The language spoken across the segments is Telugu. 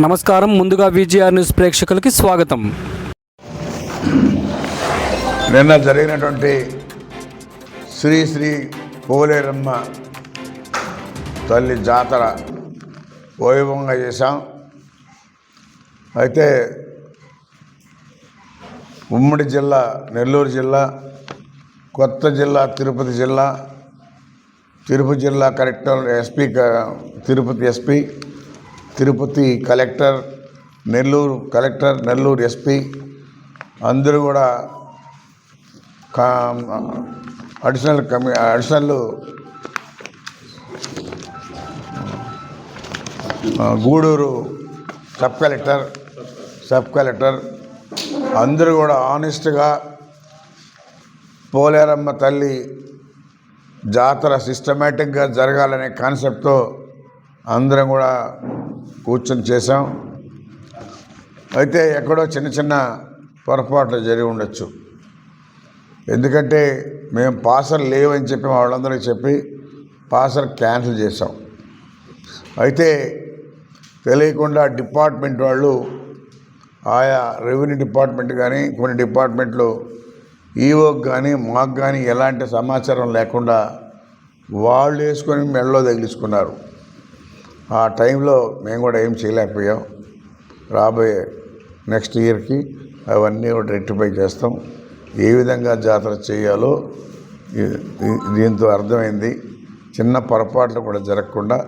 నమస్కారం. ముందుగా విజిఆర్ న్యూస్ ప్రేక్షకులకి స్వాగతం. నిన్న జరిగినటువంటి శ్రీ శ్రీ పోలేరమ్మ తల్లి జాతర వైభవంగా చేశాం. అయితే ఉమ్మడి జిల్లా నెల్లూరు జిల్లా కొత్త జిల్లా తిరుపతి జిల్లా తిరుపతి జిల్లా collector SP Tirupati SP Tirupati collector Nellore collector Nellore SP అందరూ కూడా additional కమి additional Gudur sub collector sub collector అందరూ కూడా ఆనెస్ట్గా పోలేరమ్మ తల్లి జాతర సిస్టమేటిక్గా జరగాలనే కాన్సెప్ట్తో అందరం కూడా కూర్చొని చేసాం అయితే ఎక్కడో చిన్న చిన్న పొరపాట్లు జరిగి ఉండొచ్చు. ఎందుకంటే మేము పాసర్ లేవని చెప్పి మా వాళ్ళందరికీ చెప్పి పాసర్ క్యాన్సిల్ చేసాం అయితే తెలియకుండా డిపార్ట్మెంట్ వాళ్ళు ఆయా రెవెన్యూ డిపార్ట్మెంట్ కానీ కొన్ని డిపార్ట్మెంట్లు ఈఓకి కానీ మాకు కానీ ఎలాంటి సమాచారం లేకుండా వాళ్ళు వేసుకొని మెడలో తగిలించుకున్నారు. ఆ టైంలో మేము కూడా ఏం చేయలేకపోయాం. రాబోయే నెక్స్ట్ ఇయర్కి అవన్నీ కూడా రెక్టిఫై చేస్తాం. ఏ విధంగా జాతర చేయాలో దీంతో అర్థమైంది. చిన్న పొరపాట్లు కూడా జరగకుండా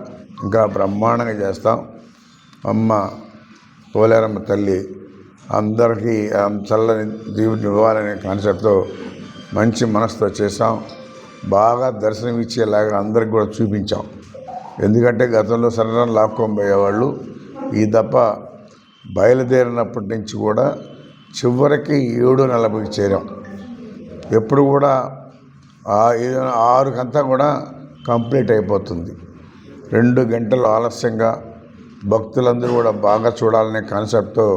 ఇంకా బ్రహ్మాండంగా చేస్తాం. అమ్మ పోలేరమ్మ తల్లి అందరికీ ఆ చల్లని జీవితం ఇవ్వాలనే కాన్సెప్ట్తో మంచి మనసుతో చేసాం బాగా దర్శనం ఇచ్చేలాగా అందరికి కూడా చూపించాం. ఎందుకంటే గతంలో సరళం లాక్కొని పోయేవాళ్ళు. ఈ దప్ప బయలుదేరినప్పటి నుంచి కూడా చివరికి ఏడు నలభైకి చేరాం. ఎప్పుడు కూడా ఆరుకంతా కూడా కంప్లీట్ అయిపోతుంది. రెండు గంటలు ఆలస్యంగా భక్తులందరూ కూడా బాగా చూడాలనే కాన్సెప్ట్తో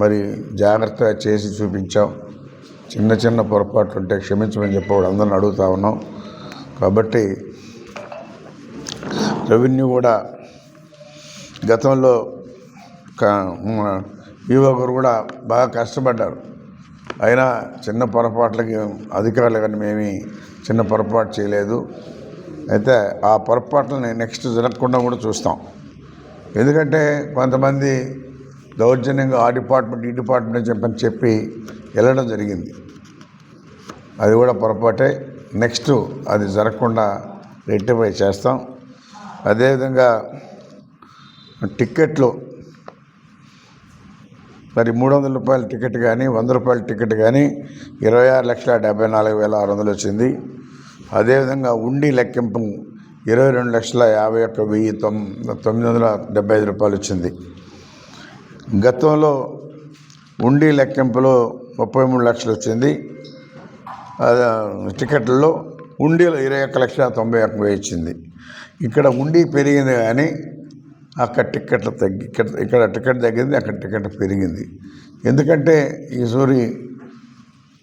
మరి జాగ్రత్తగా చేసి చూపించాం. చిన్న చిన్న పొరపాట్లు ఉంటే క్షమించమని చెప్పి కూడా అందరిని అడుగుతా ఉన్నాం. కాబట్టి రెవెన్యూ కూడా గతంలో ఈవో గారు కూడా బాగా కష్టపడ్డారు. అయినా చిన్న పొరపాట్లకి అధికారులు కానీ మేమీ చిన్న పొరపాటు చేయలేదు. అయితే ఆ పొరపాట్లని నెక్స్ట్ జరగకుండా కూడా చూస్తాం. ఎందుకంటే కొంతమంది దౌర్జన్యంగా ఆ డిపార్ట్మెంట్ ఈ డిపార్ట్మెంట్ అని చెప్పని చెప్పి వెళ్ళడం జరిగింది. అది కూడా పొరపాటే. నెక్స్ట్ అది జరగకుండా రెక్టిఫై చేస్తాం. అదేవిధంగా టిక్కెట్లు. మరి మూడు వందల రూపాయల టికెట్ కానీ వంద రూపాయల టికెట్ కానీ ఇరవై ఆరు లక్షల డెబ్బై నాలుగు వేల ఆరు వందలు వచ్చింది. అదేవిధంగా ఉండి లెక్కింపు ఇరవై రెండు లక్షల యాభై ఒక్క వెయ్యి తొమ్మిది వందల డెబ్బై ఐదు రూపాయలు వచ్చింది. గతంలో ఉండి లెక్కింపులో ముప్పై మూడు లక్షలు వచ్చింది. టికెట్లలో ఉండిలో ఇరవై ఒక్క లక్షల తొంభై ఒక్క వెయ్యి ఇచ్చింది ఇక్కడ ఉండి పెరిగింది కానీ అక్కడ టిక్కెట్లు తగ్గి ఇక్కడ ఇక్కడ టికెట్ తగ్గింది అక్కడ టికెట్ పెరిగింది. ఎందుకంటే ఈ సూరి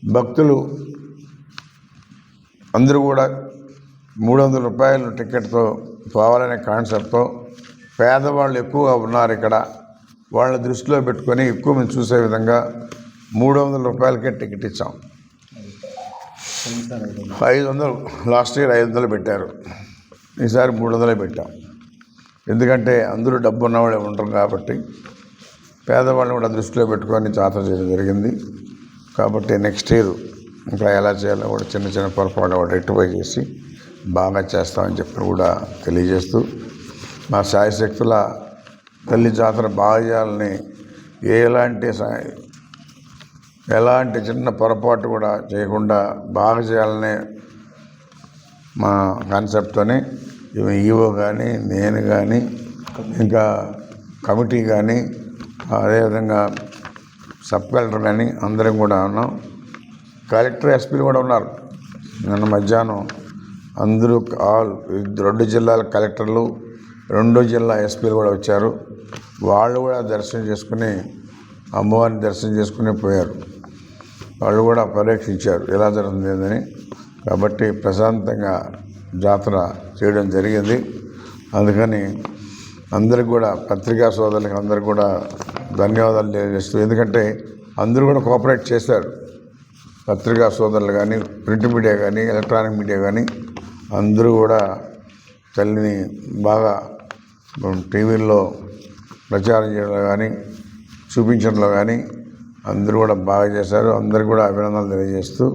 భక్తులు అందరూ కూడా మూడు వందల రూపాయల టికెట్తో పోవాలనే కాన్సెప్ట్తో పేదవాళ్ళు ఎక్కువగా ఉన్నారు ఇక్కడ. వాళ్ళ దృష్టిలో పెట్టుకొని ఎక్కువ మంది చూసే విధంగా మూడు వందల రూపాయలకే టికెట్ ఇచ్చాం. ఐదు వందలు. లాస్ట్ ఇయర్ ఐదు వందలు పెట్టారు. ఈసారి మూడు వందలే పెట్టాం. ఎందుకంటే అందరూ డబ్బు ఉన్నవాళ్ళే ఉంటారు కాబట్టి పేదవాళ్ళని కూడా దృష్టిలో పెట్టుకొని జాతర చేయడం జరిగింది. కాబట్టి నెక్స్ట్ ఇయర్ ఇంకా ఎలా చేయాలో కూడా చిన్న చిన్న పొరపాటు కూడా రెక్టిఫై చేసి బాగా చేస్తామని చెప్పి కూడా తెలియజేస్తూ మా శాయశక్తుల తల్లి జాతర బాగా చేయాలని ఎలాంటి సా- ఎలాంటి చిన్న పొరపాటు కూడా చేయకుండా బాగా చేయాలనే మా కాన్సెప్ట్తోనే ఈవో కానీ నేను కానీ ఇంకా కమిటీ కానీ అదేవిధంగా సబ్ కలెక్టర్ కానీ అందరం కూడా ఉన్నాం. కలెక్టర్ ఎస్పీలు కూడా ఉన్నారు. నిన్న మధ్యాహ్నం అందరూ ఆల్ రెండు జిల్లాల కలెక్టర్లు రెండు జిల్లా ఎస్పీలు కూడా వచ్చారు. వాళ్ళు కూడా దర్శనం చేసుకుని అమ్మవారిని దర్శనం చేసుకుని పోయారు. వాళ్ళు కూడా పరీక్షించారు ఎలా జరుగుతుంది కాబట్టి ప్రశాంతంగా జాతర చేయడం జరిగింది. అందుకని అందరికి కూడా పత్రికా సోదరులకు అందరికి కూడా ధన్యవాదాలు తెలియజేస్తూ ఎందుకంటే అందరూ కూడా కోఆపరేట్ చేశారు. పత్రికా సోదరులు కానీ ప్రింట్ మీడియా కానీ ఎలక్ట్రానిక్ మీడియా కానీ అందరూ కూడా తల్లిని బాగా టీవీల్లో ప్రచారం చేయడంలో కానీ చూపించడంలో కానీ అందరూ కూడా బాగా చేశారు. అందరికీ కూడా అభినందనలు తెలియజేస్తూ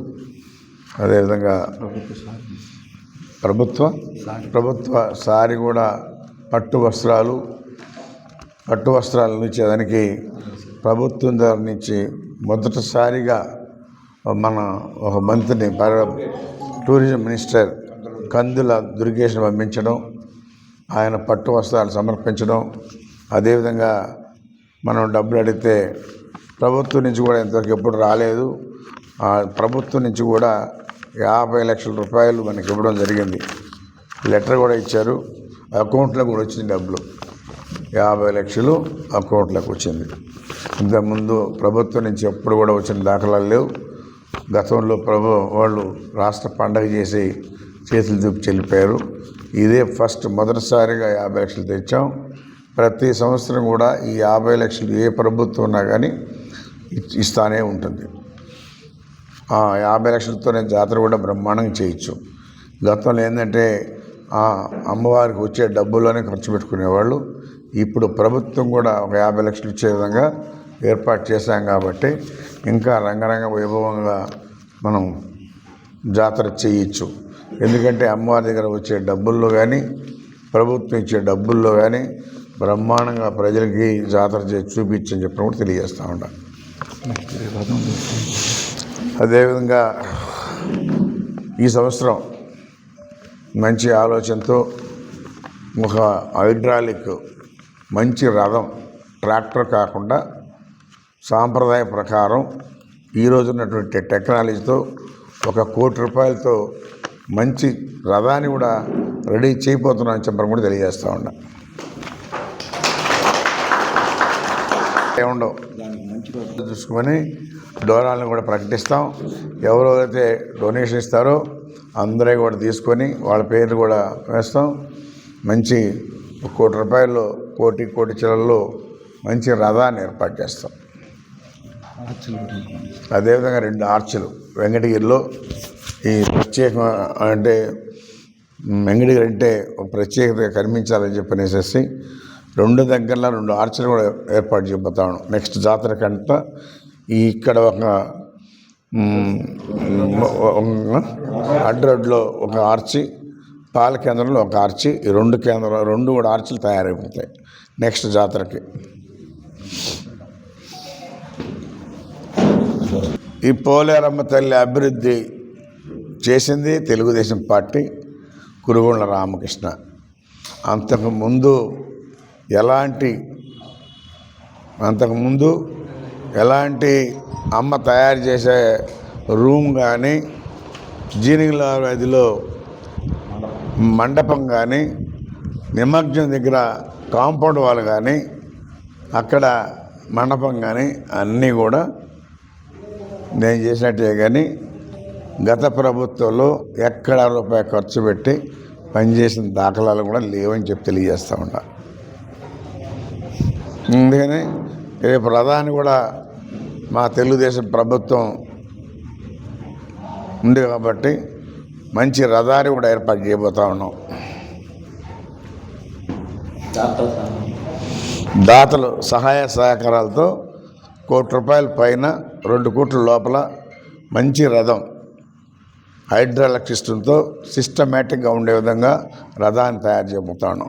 అదేవిధంగా ప్రభుత్వ ప్రభుత్వ సారి కూడా పట్టు వస్త్రాలు పట్టు వస్త్రాలను ఇచ్చేదానికి ప్రభుత్వం దగ్గర నుంచి మొదటిసారిగా మన ఒక మంత్రిని టూరిజం మినిస్టర్ కందుల దుర్గేష్ని పంపించడం ఆయన పట్టు వస్త్రాలు సమర్పించడం అదేవిధంగా మనం డబ్బులు అడిగితే ప్రభుత్వం నుంచి కూడా ఇంతవరకు ఎప్పుడు రాలేదు. ప్రభుత్వం నుంచి కూడా యాభై లక్షల రూపాయలు మనకి ఇవ్వడం జరిగింది. లెటర్ కూడా ఇచ్చారు. అకౌంట్లో కూడా వచ్చింది డబ్బులు. యాభై లక్షలు అకౌంట్లోకి వచ్చింది. ఇంతకుముందు ప్రభుత్వం నుంచి ఎప్పుడు కూడా వచ్చిన దాఖలాలు లేవు. గతంలో ప్రభు వాళ్ళు రాష్ట్ర పండగ చేసి చేతులు చూపి చెల్లిపోయారు. ఇదే ఫస్ట్ మొదటిసారిగా యాభై లక్షలు తెచ్చాం. ప్రతి సంవత్సరం కూడా ఈ యాభై లక్షలు ఏ ప్రభుత్వం ఉన్నా కానీ ఇస్తానే ఉంటుంది. యాభై లక్షలతోనే జాతర కూడా బ్రహ్మాండంగా చేయొచ్చు. గతంలో ఏంటంటే అమ్మవారికి వచ్చే డబ్బుల్లోనే ఖర్చు పెట్టుకునేవాళ్ళు. ఇప్పుడు ప్రభుత్వం కూడా ఒక యాభై లక్షలు ఇచ్చే విధంగా ఏర్పాటు చేశాం కాబట్టి ఇంకా రంగరంగ వైభవంగా మనం జాతర చేయొచ్చు. ఎందుకంటే అమ్మవారి దగ్గర వచ్చే డబ్బుల్లో కానీ ప్రభుత్వం ఇచ్చే డబ్బుల్లో కానీ బ్రహ్మాండంగా ప్రజలకి జాతర చేసి చూపించని చెప్పిన కూడా తెలియజేస్తూ ఉంటాను అదేవిధంగా ఈ సంవత్సరం మంచి ఆలోచనతో ఒక హైడ్రాలిక్ మంచి రథం ట్రాక్టర్ కాకుండా సాంప్రదాయ ప్రకారం ఈరోజు ఉన్నటువంటి టెక్నాలజీతో ఒక కోటి రూపాయలతో మంచి రథాన్ని కూడా రెడీ చేయబోతున్నామని చెప్పడం కూడా తెలియజేస్తూ ఉన్నా. ఏముండవు. చూసుకొని డోనాలను కూడా ప్రకటిస్తాం. ఎవరెవరైతే డొనేషన్ ఇస్తారో అందరూ కూడా తీసుకొని వాళ్ళ పేర్లు కూడా వేస్తాం మంచి కోటి రూపాయలు కోటి కోటి చిల్లల్లో మంచి రథాన్ని ఏర్పాటు చేస్తాం. అదేవిధంగా రెండు ఆర్చులు వెంకటగిరిలో ఈ ప్రత్యేక అంటే వెంకటగిరి అంటే ఒక ప్రత్యేకత కనిపించాలని చెప్పనేసేసి రెండు దగ్గరలో రెండు ఆర్చులు కూడా ఏర్పాటు చేయబోతాను నెక్స్ట్ జాతర కంట ఈ ఇక్కడ ఒక అడ్రోడ్లో ఒక ఆర్చి పాల కేంద్రంలో ఒక ఆర్చి ఈ రెండు కేంద్రం రెండు కూడా ఆర్చిలు తయారైపోతాయి నెక్స్ట్ జాతరకి. ఈ పోలేరమ్మ తల్లి అభివృద్ధి చేసింది తెలుగుదేశం పార్టీ కురుగొండ రామకృష్ణ. అంతకు ముందు ఎలాంటి అంతకుముందు ఎలాంటి అమ్మ తయారు చేసే రూమ్ కానీ జీనింగ్ల వ్యాధిలో మండపం కానీ నిమజ్జనం దగ్గర కాంపౌండ్ వాళ్ళు కానీ అక్కడ మండపం కానీ అన్నీ కూడా నేను చేసినట్టే కానీ గత ప్రభుత్వంలో ఎక్కడ రూపాయి ఖర్చు పెట్టి పనిచేసిన దాఖలాలు కూడా లేవని చెప్పి తెలియజేస్తూ ఉన్నా. అందుకని రేపు ప్రధాని కూడా మా తెలుగుదేశం ప్రభుత్వం ఉంది కాబట్టి మంచి రథాన్ని కూడా ఏర్పాటు చేయబోతా ఉన్నాం. దాతలు సహాయ సహకారాలతో కోటి రూపాయల పైన రెండు కోట్ల లోపల మంచి రథం హైడ్రాలిక్ సిస్టంతో సిస్టమేటిక్గా ఉండే విధంగా రథాన్ని తయారు చేయబోతాను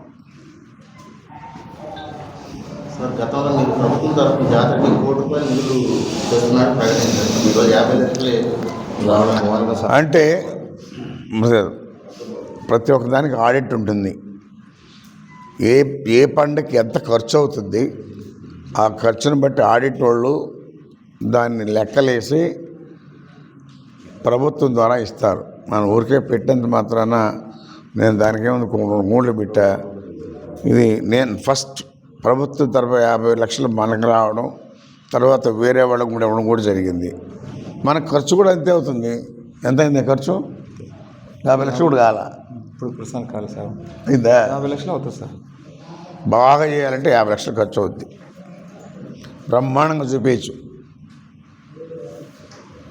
సార్ గతంలో మీరు ప్రభుత్వం తరఫున జాతరకి కోటి రూపాయలు నిధులు చేస్తున్నారు ప్రకటించారు. ఈరోజు యాభై లక్షలే రావడం అంటే ప్రతి ఒక్క దానికి ఆడిట్ ఉంటుంది. ఏ ఏ పండుగకి ఎంత ఖర్చు అవుతుంది ఆ ఖర్చును బట్టి ఆడిట్ వాళ్ళు దాన్ని లెక్కలేసి ప్రభుత్వం ద్వారా ఇస్తారు. మన ఊరికే పెట్టినంత మాత్రాన నేను దానికేముంది మూడు పెట్టా. ఇది నేను ఫస్ట్ ప్రభుత్వం తరఫు యాభై లక్షలు మనకు రావడం తర్వాత వేరే వాళ్ళకు కూడా ఇవ్వడం కూడా జరిగింది. మనకు ఖర్చు కూడా అంతే అవుతుంది. ఎంత అయింది ఖర్చు? యాభై లక్షలు కూడా కాల. ఇప్పుడు ప్రస్తుతానికి కాదు సార్. అయిందా? యాభై లక్షలు అవుతుంది సార్. బాగా చేయాలంటే యాభై లక్షలు ఖర్చు అవుద్ది. బ్రహ్మాండంగా చూపించు.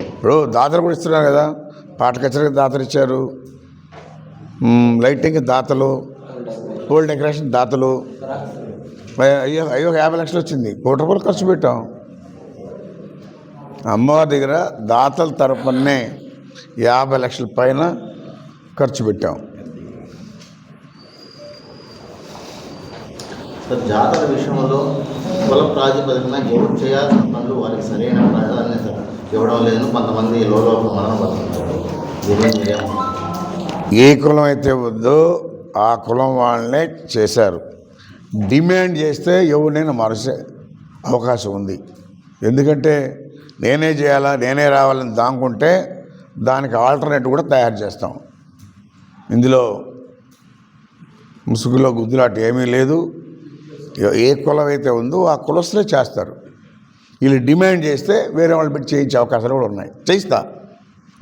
ఇప్పుడు దాతలు కూడా ఇస్తున్నారు కదా. పాట కచేరీకి దాతలు ఇచ్చారు. మ్, లైటింగ్కి దాతలు పోల్ డెకరేషన్ దాతలు. అయ్యో అయ్యో యాభై లక్షలు వచ్చింది. కోటి రూపాయలు ఖర్చు పెట్టాం. అమ్మవారి దగ్గర దాతల తరపునే యాభై లక్షల పైన ఖర్చు పెట్టాం. జాతర విషయంలో కుల ప్రాతిపదికన ఎవరు చేయాల్సిన పనులు వారికి సరైన ప్రాధాన్యత ఇవ్వడం లేదు కొంతమంది లోపల మరణ పడుతున్నారు ఏ కులం అయితే వద్దో ఆ కులం వాళ్ళనే చేశారు. డిమాండ్ చేస్తే ఎవరినైనా మరసే అవకాశం ఉంది. ఎందుకంటే నేనే చేయాలా నేనే రావాలని దానుకుంటే దానికి ఆల్టర్నేట్ కూడా తయారు చేస్తాం. ఇందులో ముసుగులో గుద్దులాట ఏమీ లేదు. ఏ- కులం అయితే ఉందో ఆ కులస్తులే చేస్తారు. వీళ్ళు డిమాండ్ చేస్తే వేరే వాళ్ళు పెట్టి చేయించే అవకాశాలు కూడా ఉన్నాయి. చేయిస్తా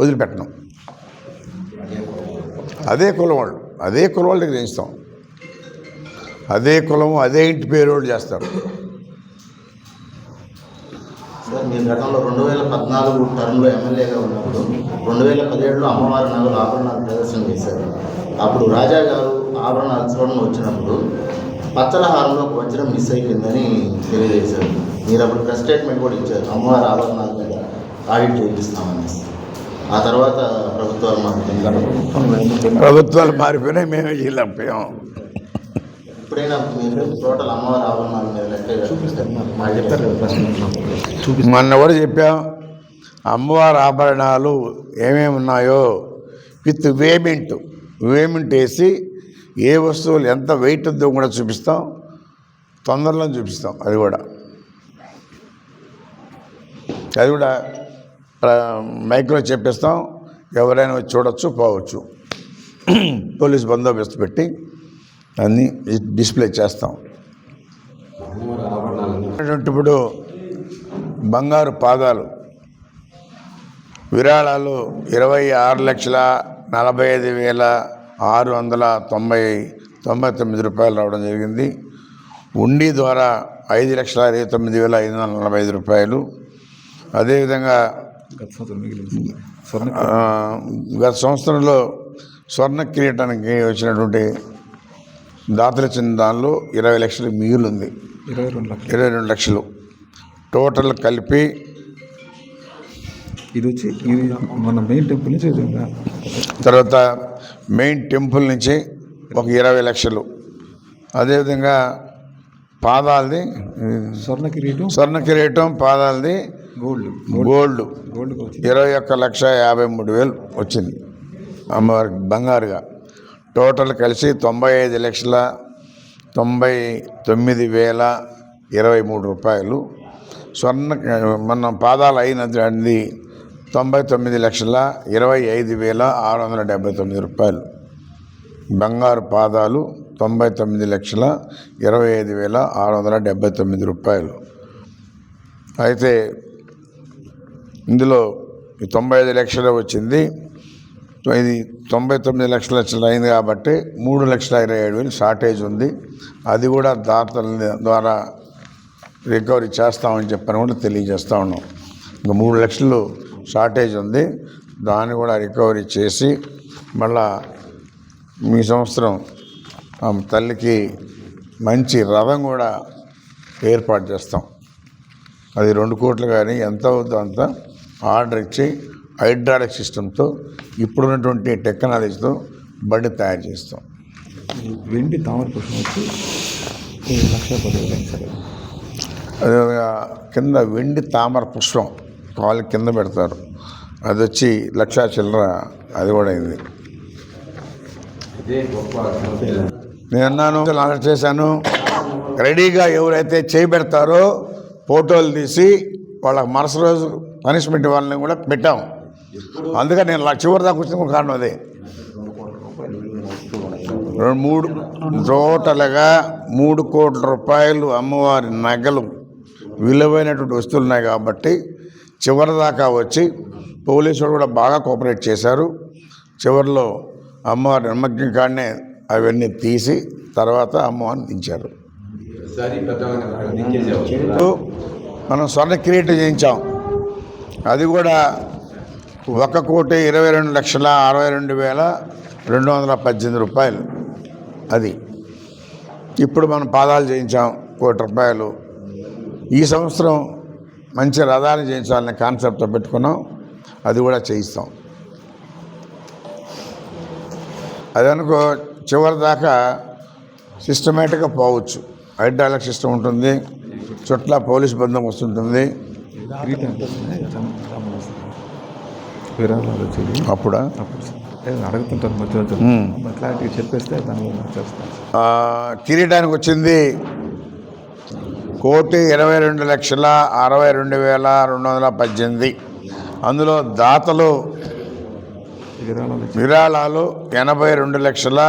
వదిలిపెట్టను. అదే కులం వాళ్ళు అదే కులం వాళ్ళ దగ్గర చేయిస్తాం. అదే కులం అదే ఇంటి పేరు వాళ్ళు చేస్తారు. సార్ మీరు గతంలో రెండు వేల పద్నాలుగు టర్మ్లో ఎమ్మెల్యేగా ఉన్నప్పుడు రెండు వేల పదిహేడులో అమ్మవారి నగలు ఆభరణాలు ప్రదర్శన చేశారు. అప్పుడు రాజా గారు ఆభరణాలు చూడడం వచ్చినప్పుడు పచ్చల హారంలో ఒక వజ్రం మిస్ అయిపోయిందని తెలియజేశారు. మీరు అప్పుడు ప్రెస్ స్టేట్మెంట్ కూడా ఇచ్చారు. అమ్మవారి ఆభరణాల మీద ఆడిట్ చేయిస్తామని. ఆ తర్వాత ప్రభుత్వాలు మాకు ప్రభుత్వాలు మారిపోయినాయి మేమే చేయలేకపోయాం ఎప్పుడైనా మీరు టోటల్ అమ్మవారి ఆభరణాల మీద లెక్క మాకు చెప్పారు మొన్న కూడా చెప్పాం? అమ్మవారి ఆభరణాలు ఏమేమి ఉన్నాయో? విత్ వేమెంట్. వేమెంట్ వేసి ఏ వస్తువులు ఎంత వెయిట్ ఉందో కూడా చూపిస్తాం. తొందరలో చూపిస్తాం. అది కూడా. అది కూడా మైక్లో చెప్పిస్తాం. ఎవరైనా వచ్చి చూడొచ్చు పోవచ్చు. పోలీస్ బందోబస్తు పెట్టి అన్నీ డిస్ప్లే చేస్తాం. ఇప్పుడు బంగారు పాదాలు విరాళాలు ఇరవై ఆరు లక్షల నలభై ఐదు వేల ఆరు వందల తొంభై తొంభై తొమ్మిది రూపాయలు రావడం జరిగింది. ఉండి ద్వారా ఐదు లక్షల ఇరవై తొమ్మిది వేల ఐదు వందల నలభై ఐదు రూపాయలు. అదేవిధంగా గత సంవత్సరంలో స్వర్ణ కిరీటానికి వచ్చినటువంటి దాతలు ఇచ్చిన దానిలో ఇరవై లక్షలు మిగిలింది. ఇరవై రెండు లక్షలు. ఇరవై రెండు లక్షలు. టోటల్ కలిపి ఇది వచ్చి ఇది మన మెయిన్ టెంపుల్ నుంచి? తర్వాత మెయిన్ టెంపుల్ నుంచి ఒక ఇరవై లక్షలు. అదేవిధంగా పాదాలది స్వర్ణ కిరీటం స్వర్ణ కిరీటం పాదాలది గోల్డ్. గోల్డ్. వచ్చి ఇరవై ఒక్క లక్ష యాభై మూడు వేలు వచ్చింది. అమ్మవారికి బంగారుగా. టోటల్ కలిసి తొంభై ఐదు లక్షల తొంభై తొమ్మిది వేల ఇరవై మూడు రూపాయలు. స్వర్ణ మన పాదాలు అయినది తొంభై తొమ్మిది లక్షల ఇరవై ఐదు వేల ఆరు వందల డెబ్బై తొమ్మిది రూపాయలు. బంగారు పాదాలు తొంభై తొమ్మిది లక్షల ఇరవై ఐదు వేల ఆరు వందల డెబ్బై తొమ్మిది రూపాయలు. అయితే ఇందులో ఈ తొంభై ఐదు లక్షలు వచ్చింది. ఇది తొంభై తొమ్మిది లక్షల లక్షలు అయింది కాబట్టి మూడు లక్షల ఇరవై ఏడు వేలు షార్టేజ్ ఉంది. అది కూడా దాతల ద్వారా రికవరీ చేస్తామని చెప్పని కూడా తెలియజేస్తా ఉన్నాం. ఇంకా మూడు లక్షలు షార్టేజ్ ఉంది. దాన్ని కూడా రికవరీ చేసి మళ్ళా మీ సంవత్సరం తల్లికి మంచి రథం కూడా ఏర్పాటు చేస్తాం. అది రెండు కోట్లు కానీ ఎంత అవుతుందో అంత ఆర్డర్ ఇచ్చి హైడ్రాలిక్ సిస్టంతో ఇప్పుడున్నటువంటి టెక్నాలజీతో బండి తయారు చేస్తాం. వెండి తామర పుష్పం వచ్చి లక్ష పదివేలు అయింది సరే. అదే కింద వెండి తామర పుష్పం కాలు కింద పెడతారు. అది వచ్చి లక్షా చిల్లర అది కూడా అయింది నేను అన్నాను ఆర్డర్ చేశాను. రెడీగా ఎవరైతే చేయి పెడతారో ఫోటోలు తీసి వాళ్ళకి మరుసటి రోజు పనిష్మెంట్ వాళ్ళని కూడా పెట్టాం. అందుకని నేను చివరి దాకా వచ్చిన కారణం అదే. రెండు మూడు టోటల్గా మూడు కోట్ల రూపాయలు అమ్మవారి నగలు విలువైనటువంటి వస్తువులు ఉన్నాయి కాబట్టి చివరి దాకా వచ్చి పోలీసులు కూడా బాగా కోఆపరేట్ చేశారు. చివరిలో అమ్మవారి నమ్మకం కాడనే అవన్నీ తీసి తర్వాత అమ్మవారిని దించారు. మనం స్వర్ణ కిరీటం చేయించాం. అది కూడా ఒక కోటి ఇరవై రెండు లక్షల అరవై రెండు వేల రెండు వందల పద్దెనిమిది రూపాయలు. అది. ఇప్పుడు మనం పాదాలు చేయించాం కోటి రూపాయలు. ఈ సంవత్సరం మంచి రథాలు చేయించాలనే కాన్సెప్ట్తో పెట్టుకున్నాం. అది కూడా చేయిస్తాం. అదనుకో చివరి దాకా సిస్టమేటిక్గా పోవచ్చు. హైడ్రాలిక్ సిస్టమ్ ఉంటుంది. చుట్ల పోలీస్ బందోబస్తు ఉంటుంది. కిరీటానికి వస్తున్నాయి సంబంధిస్తుంది విరాళాలు వచ్చేది అప్పుడా? మధ్యలో క్లారిటీ చెప్పేస్తే దాని చేస్తాను. కిరీటానికి వచ్చింది కోటి ఇరవై రెండు లక్షల అరవై రెండు వేల రెండు వందల పద్దెనిమిది. అందులో దాతలు విరాళాలు ఎనభై రెండు లక్షల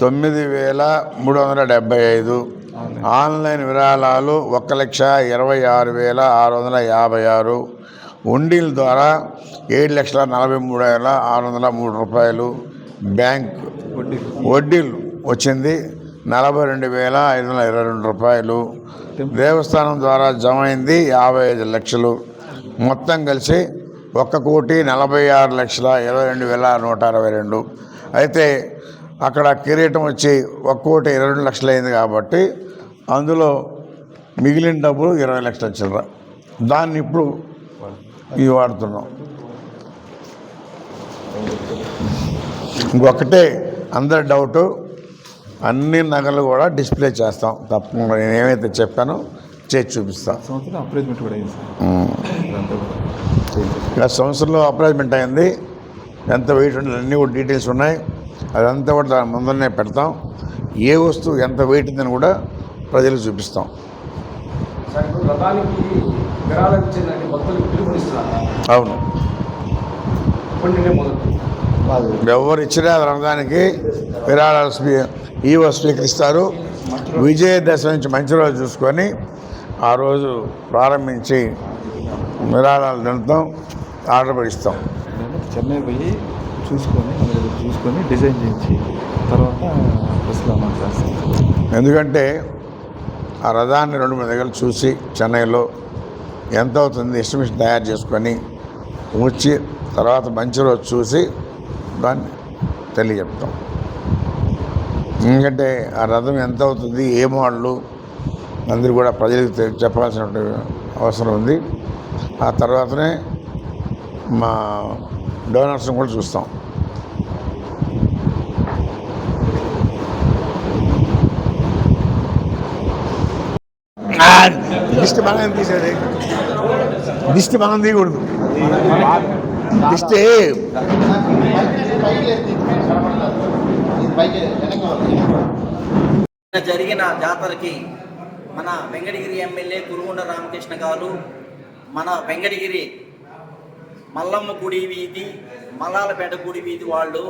తొమ్మిది వేల మూడు వందల డెబ్బై ఐదు. ఆన్లైన్ విరాళాలు ఒక లక్ష ఇరవై ఆరు వేల ఆరు వందల యాభై ఆరు. ఉండీల ద్వారా ఏడు లక్షల నలభై మూడు వేల ఆరు వందల మూడు రూపాయలు బ్యాంక్ వడ్డీలు వచ్చింది. నలభై రెండు వేల ఐదు వందల ఇరవై రెండు రూపాయలు. దేవస్థానం ద్వారా జమ అయింది యాభై ఐదు లక్షలు. మొత్తం కలిసి ఒక్క కోటి నలభై ఆరు లక్షల ఇరవై రెండు వేల నూట అరవై రెండు. అయితే అక్కడ కిరీటం వచ్చి ఒక కోటి ఇరవై రెండు లక్షలు అయింది కాబట్టి అందులో మిగిలిన డబ్బులు ఇరవై లక్షల చిల్లర దాన్ని ఇప్పుడు ఇవి వాడుతున్నాం. ఇంకొకటే అందరి డౌటు అన్ని నగలు కూడా డిస్ప్లే చేస్తాం. తప్పకుండా నేను ఏమైతే చెప్పానో చేసి చూపిస్తాం. ఇలా సంవత్సరంలో అప్రైజ్మెంట్ అయింది. ఎంత వెయిట్ ఉంటుంది అన్నీ కూడా డీటెయిల్స్ ఉన్నాయి. అదంతా కూడా దాని ముందరనే పెడతాం. ఏ వస్తువు ఎంత వెయిట్ ఉందని కూడా ప్రజలకు చూపిస్తాం. భక్తులకు పిలుపునిస్తున్నారు. అవును. ఇప్పటి ఎవరు ఇచ్చినా రంగానికి విరాళాలు స్వీ ఈవో స్వీకరిస్తారు. విజయదశమి నుంచి మంచి రోజు చూసుకొని ఆ రోజు ప్రారంభించి విరాళాలు నింపుతాం ఆర్డర్ పడిస్తాం నేను చెన్నై పోయి చూసుకొని చూసుకొని డిజైన్ చేయించి తర్వాత ఎందుకంటే ఆ రథాన్ని రెండు మూడు దగ్గర చూసి చెన్నైలో ఎంత అవుతుంది ఎస్టిమేషన్ తయారు చేసుకొని వచ్చి తర్వాత మంచి రోజు చూసి దాన్ని తెలియజెప్తాం. ఎందుకంటే ఆ రథం ఎంత అవుతుంది ఏ మోడలు? అందరూ కూడా ప్రజలకు చెప్పాల్సినటువంటి చెప్పాల్సిన అవసరం ఉంది. ఆ తర్వాతనే మా డోనర్స్ని కూడా చూస్తాం. దిష్టి బాగానే తీసేది? దిష్టి మనం తీయకూడదు. దిష్టి జరిగిన జాతరకి మన వెంకటగిరి ఎమ్మెల్యే కురుగుండ రామకృష్ణ గారు మన వెంకటగిరి మల్లమ్మ గుడి వీధి మల్లాలపేట గుడి వీధి వాళ్ళు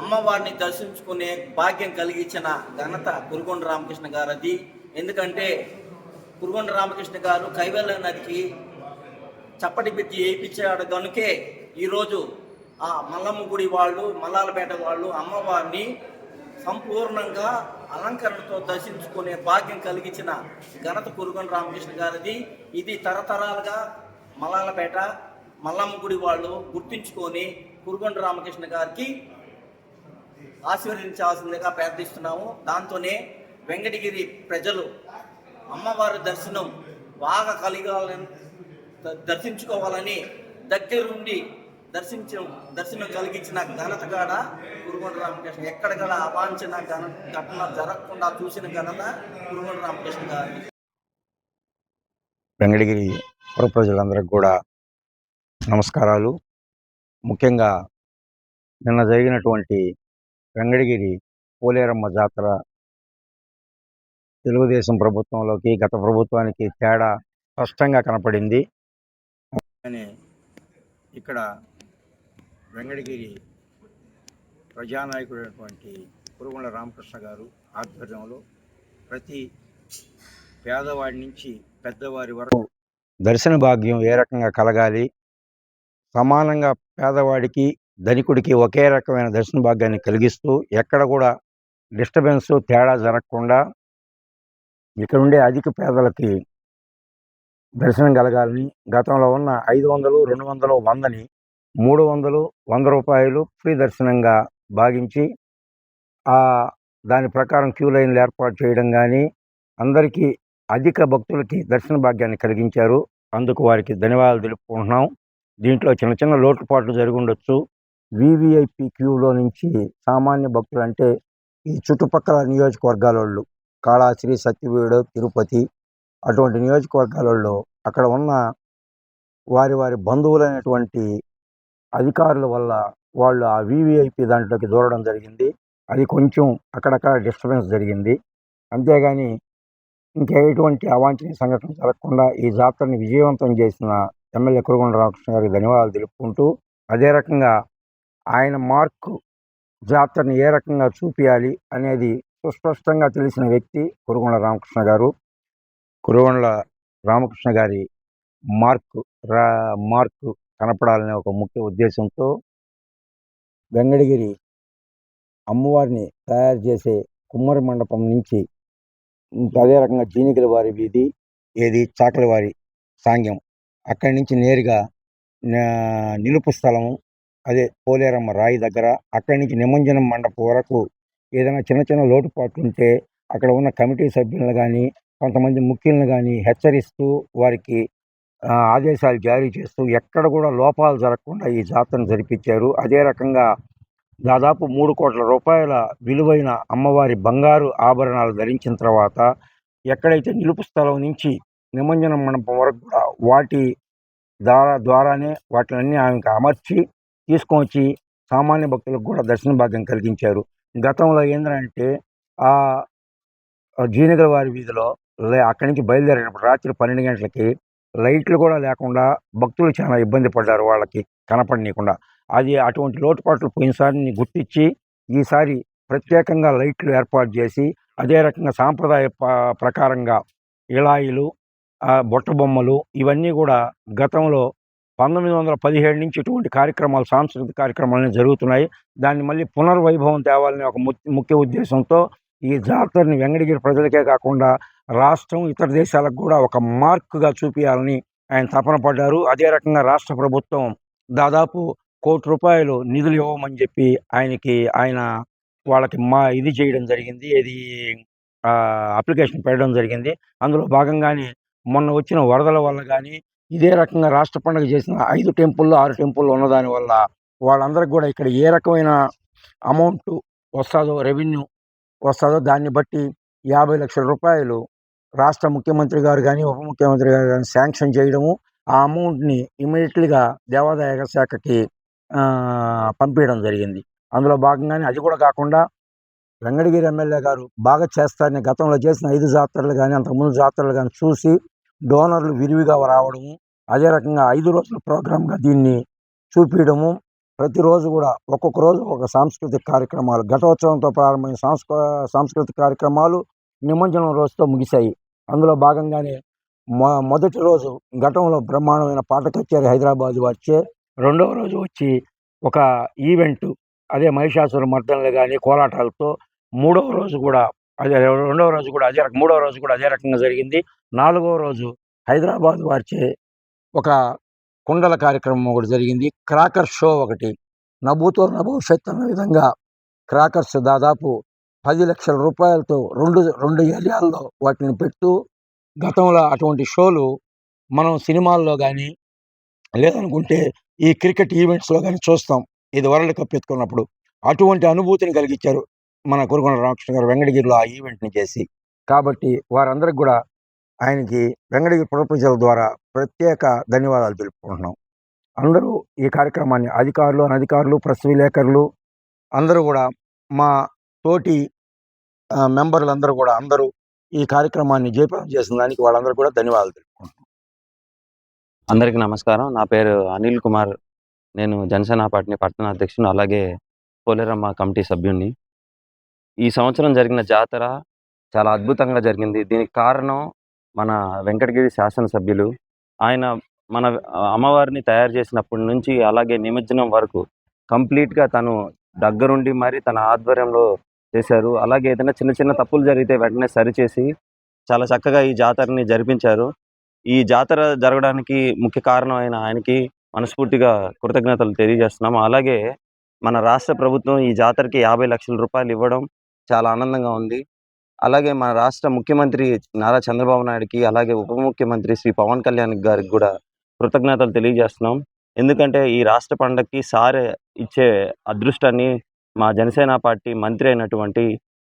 అమ్మవారిని దర్శించుకునే భాగ్యం కలిగించిన ఘనత కురుగుండ రామకృష్ణ గారిది. ఎందుకంటే కురుగుండ రామకృష్ణ గారు కైవల్య నదికి చప్పటి పెట్టి వేయించాడు కనుకే ఈరోజు ఆ మల్లమ్మ గుడి వాళ్ళు మల్లాలపేట వాళ్ళు అమ్మవారిని సంపూర్ణంగా అలంకరణతో దర్శించుకునే భాగ్యం కలిగించిన ఘనత కురుగొండ రామకృష్ణ గారిది. ఇది తరతరాలుగా మల్లాలపేట మల్లమ్మ గుడి వాళ్ళు గుర్తించుకొని కురుగొండ రామకృష్ణ గారికి ఆశీర్వదించాల్సిందిగా ప్రార్థిస్తున్నాము. దాంతోనే వెంకటగిరి ప్రజలు అమ్మవారి దర్శనం బాగా కలిగాలని దర్శించుకోవాలని దగ్గరుండి దర్శించడం దర్శనం కలిగించిన ఘనత కాడ కురుగొండ రామకృష్ణ. ఎక్కడ కూడా అవాంఛన ఘన ఘటన జరగకుండా చూసిన ఘనత కురుగొండ రామకృష్ణ గారి వెంకటగిరి పుర ప్రజలందరికీ కూడా నమస్కారాలు. ముఖ్యంగా నిన్న జరిగినటువంటి వెంకటగిరి పోలేరమ్మ జాతర తెలుగుదేశం ప్రభుత్వంలోకి గత ప్రభుత్వానికి తేడా స్పష్టంగా కనపడింది. ఇక్కడ వెంకటగిరి ప్రజానాయకుడైనటువంటి పురుగుల రామకృష్ణ గారు ఆధ్వర్యంలో ప్రతి పేదవాడి నుంచి పెద్దవారి వరకు దర్శన భాగ్యం ఏ రకంగా కలగాలి? సమానంగా పేదవాడికి ధనికుడికి ఒకే రకమైన దర్శన భాగ్యాన్ని కలిగిస్తూ ఎక్కడ కూడా డిస్టర్బెన్స్ తేడా జరగకుండా ఇక్కడ ఉండే అధిక పేదలకి దర్శనం కలగాలని గతంలో ఉన్న ఐదు వందలు రెండు వందలు వందని మూడు వందలు వంద రూపాయలు ఫ్రీ దర్శనంగా భాగించి ఆ దాని ప్రకారం క్యూ లైన్లు ఏర్పాటు చేయడం కానీ అందరికీ అధిక భక్తులకి దర్శన భాగ్యాన్ని కలిగించారు. అందుకు వారికి ధన్యవాదాలు తెలుపుకుంటున్నాం. దీంట్లో చిన్న చిన్న లోటుపాట్లు జరిగి ఉండొచ్చు. వివిఐపి క్యూలో నుంచి సామాన్య భక్తులు అంటే ఈ చుట్టుపక్కల నియోజకవర్గాల వాళ్ళు కాళాశ్రీ సత్యవేడు తిరుపతి అటువంటి నియోజకవర్గాలలో అక్కడ ఉన్న వారి వారి బంధువులైనటువంటి అధికారుల వల్ల వాళ్ళు ఆ వివిఐపి దాంట్లోకి దూరడం జరిగింది. అది కొంచెం అక్కడక్కడ డిస్టర్బెన్స్ జరిగింది. అంతేగాని ఇంకెటువంటి అవాంఛనీయ సంఘటన జరగకుండా ఈ జాతరని విజయవంతం చేసిన ఎమ్మెల్యే కురుగొండ రామకృష్ణ గారికి ధన్యవాదాలు తెలుపుకుంటూ అదే రకంగా ఆయన మార్కు జాతరని ఏ రకంగా చూపించాలి అనేది సుస్పష్టంగా తెలిసిన వ్యక్తి కురుగొండ రామకృష్ణ గారు. కురుగొండ రామకృష్ణ గారి మార్కు రా మార్కు కనపడాలనే ఒక ముఖ్య ఉద్దేశంతో వెంగడగిరి అమ్మవారిని తయారు చేసే కుమ్మరి మండపం నుంచి అదే రకంగా జీనికల వారి వీధి ఏది చాకలవారి సాంగ్యం అక్కడి నుంచి నేరుగా నిలుపు స్థలము అదే పోలేరమ్మ రాయి దగ్గర అక్కడి నుంచి నిమజ్జనం మండపం వరకు ఏదైనా చిన్న చిన్న లోటుపాట్లు ఉంటే అక్కడ ఉన్న కమిటీ సభ్యులను కానీ కొంతమంది ముఖ్యులను కానీ హెచ్చరిస్తూ వారికి ఆదేశాలు జారీ చేస్తూ ఎక్కడ కూడా లోపాలు జరగకుండా ఈ జాతరను జరిపించారు. అదే రకంగా దాదాపు మూడు కోట్ల రూపాయల విలువైన అమ్మవారి బంగారు ఆభరణాలు ధరించిన తర్వాత ఎక్కడైతే నిలుపు స్థలం నుంచి నిమజ్జనం మండపం వరకు కూడా వాటి ద్వారా ద్వారానే వాటిని ఆమెకు అమర్చి తీసుకొచ్చి సామాన్య భక్తులకు కూడా దర్శన భాగ్యం కలిగించారు. గతంలో ఏంటంటే ఆ జీనగల వారి వీధిలో లే అక్కడి నుంచి బయలుదేరినప్పుడు రాత్రి పన్నెండు గంటలకి లైట్లు కూడా లేకుండా భక్తులు చాలా ఇబ్బంది పడ్డారు వాళ్ళకి కనపడనీయకుండా. అది అటువంటి లోటుపాట్లు పోయినసారి గుర్తించి ఈసారి ప్రత్యేకంగా లైట్లు ఏర్పాటు చేసి అదే రకంగా సాంప్రదాయ ప్రకారంగా ఇళాయిలు బొట్ట బుట్ట బొమ్మలు ఇవన్నీ కూడా గతంలో పంతొమ్మిది వందల పదిహేడు నుంచి ఇటువంటి కార్యక్రమాలు సాంస్కృతిక కార్యక్రమాలు జరుగుతున్నాయి. దాన్ని మళ్ళీ పునర్వైభవం తేవాలనే ఒక ము- ముఖ్య ఉద్దేశంతో ఈ జాతరని వెంకటగిరి ప్రజలకే కాకుండా రాష్ట్రం ఇతర దేశాలకు కూడా ఒక మార్క్గా చూపించాలని ఆయన తపన పడ్డారు. అదే రకంగా రాష్ట్ర ప్రభుత్వం దాదాపు కోటి రూపాయలు నిధులు ఇవ్వమని చెప్పి ఆయనకి ఆయన వాళ్ళకి మా ఇది చేయడం జరిగింది. ఇది అప్లికేషన్ పెట్టడం జరిగింది. అందులో భాగంగానే మొన్న వచ్చిన వరదల వల్ల కానీ ఇదే రకంగా రాష్ట్ర పండుగ చేసిన ఐదు టెంపుల్లో ఆరు టెంపుల్లో ఉన్నదాని వల్ల వాళ్ళందరికి కూడా ఇక్కడ ఏ రకమైన అమౌంట్ వస్తుందో రెవెన్యూ వస్తుందో దాన్ని బట్టి యాభై లక్షల రూపాయలు రాష్ట్ర ముఖ్యమంత్రి గారు కానీ ఉప ముఖ్యమంత్రి గారు కానీ శాంక్షన్ చేయడము ఆ అమౌంట్ని ఇమీడియట్లీగా దేవాదాయ శాఖకి పంపించడం జరిగింది. అందులో భాగంగానే అది కూడా కాకుండా వెంగడగిరి ఎమ్మెల్యే గారు బాగా చేస్తారని గతంలో చేసిన ఐదు జాతరలు కానీ అంతకుముందు జాతరలు కానీ చూసి డోనర్లు విరివిగా రావడము అదే రకంగా ఐదు రోజుల ప్రోగ్రాంగా దీన్ని చూపించడము ప్రతిరోజు కూడా ఒక్కొక్క రోజు ఒక సాంస్కృతిక కార్యక్రమాలు ఘటోత్సవంతో ప్రారంభమైన సాంస్కృ సాంస్కృతిక కార్యక్రమాలు నిమజ్జనం రోజుతో ముగిశాయి. అందులో భాగంగానే మొ మొదటి రోజు ఘటంలో బ్రహ్మాండమైన పాట కచేరీ హైదరాబాద్ వచ్చే రెండవ రోజు వచ్చి ఒక ఈవెంట్ అదే మహిషాసుర మర్దనలు కానీ కోలాటాలతో మూడవ రోజు కూడా అదే రెండవ రోజు కూడా అదే రకం మూడవ రోజు కూడా అదే రకంగా జరిగింది. నాలుగవ రోజు హైదరాబాద్ వారిచే ఒక కుండల కార్యక్రమం ఒకటి జరిగింది. క్రాకర్ షో ఒకటి. నభూతో నభవిష్యత్ అన్న విధంగా క్రాకర్స్ దాదాపు పది లక్షల రూపాయలతో రెండు రెండు ఏరియాల్లో వాటిని పెట్టు గతంలో అటువంటి షోలు మనం సినిమాల్లో కానీ లేదనుకుంటే ఈ క్రికెట్ ఈవెంట్స్లో కానీ చూస్తాం. ఇది వరల్డ్ కప్ ఎత్తుకున్నప్పుడు. అటువంటి అనుభూతిని కలిగించారు. మన కురుగొండ రామకృష్ణ గారు వెంకటగిరిలో ఆ ఈవెంట్ని చేసి కాబట్టి వారందరికి కూడా ఆయనకి వెంకటగిరి పుర ద్వారా ప్రత్యేక ధన్యవాదాలు తెలుపుకుంటున్నాం. అందరూ ఈ కార్యక్రమాన్ని అధికారులు అనధికారులు ప్రెస్ విలేకరులు అందరూ కూడా మా తోటి మెంబర్లందరూ కూడా అందరూ ఈ కార్యక్రమాన్ని జయప్రదం చేసిన దానికి వాళ్ళందరూ కూడా ధన్యవాదాలు తెలుపుకుంటున్నాం. అందరికీ నమస్కారం. నా పేరు అనిల్ కుమార్. నేను జనసేన పార్టీ పట్టణ అధ్యక్షుడు అలాగే పోలేరమ్మ కమిటీ సభ్యుడిని. ఈ సంవత్సరం జరిగిన జాతర చాలా అద్భుతంగా జరిగింది. దీనికి కారణం మన వెంకటగిరి శాసనసభ్యులు. ఆయన మన అమ్మవారిని తయారు చేసినప్పటి నుంచి అలాగే నిమజ్జనం వరకు కంప్లీట్గా తను దగ్గరుండి మరి తన ఆధ్వర్యంలో చేశారు. అలాగే ఏదైనా చిన్న చిన్న తప్పులు జరిగితే వెంటనే సరిచేసి చాలా చక్కగా ఈ జాతరని జరిపించారు. ఈ జాతర జరగడానికి ముఖ్య కారణం అయిన ఆయనకి మనస్ఫూర్తిగా కృతజ్ఞతలు తెలియజేస్తున్నాము అలాగే మన రాష్ట్ర ప్రభుత్వం ఈ జాతరకి యాభై లక్షల రూపాయలు ఇవ్వడం చాలా ఆనందంగా ఉంది. అలాగే మన రాష్ట్ర ముఖ్యమంత్రి నారా చంద్రబాబు నాయుడుకి అలాగే ఉప ముఖ్యమంత్రి శ్రీ పవన్ కళ్యాణ్ గారికి కూడా కృతజ్ఞతలు తెలియజేస్తున్నాం. ఎందుకంటే ఈ రాష్ట్ర పండగకి సార్ ఇచ్చే అదృష్టాన్ని మా జనసేన పార్టీ మంత్రి అయినటువంటి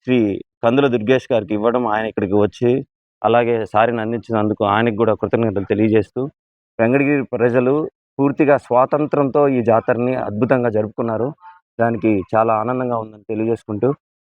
శ్రీ కందుల దుర్గేష్ గారికి ఇవ్వడం ఆయన ఇక్కడికి వచ్చి అలాగే సారిని అందించినందుకు ఆయనకు కూడా కృతజ్ఞతలు తెలియజేస్తూ వెంకటగిరి ప్రజలు పూర్తిగా స్వాతంత్రంతో ఈ జాతరని అద్భుతంగా జరుపుకున్నారు. దానికి చాలా ఆనందంగా ఉందని తెలియజేసుకుంటూ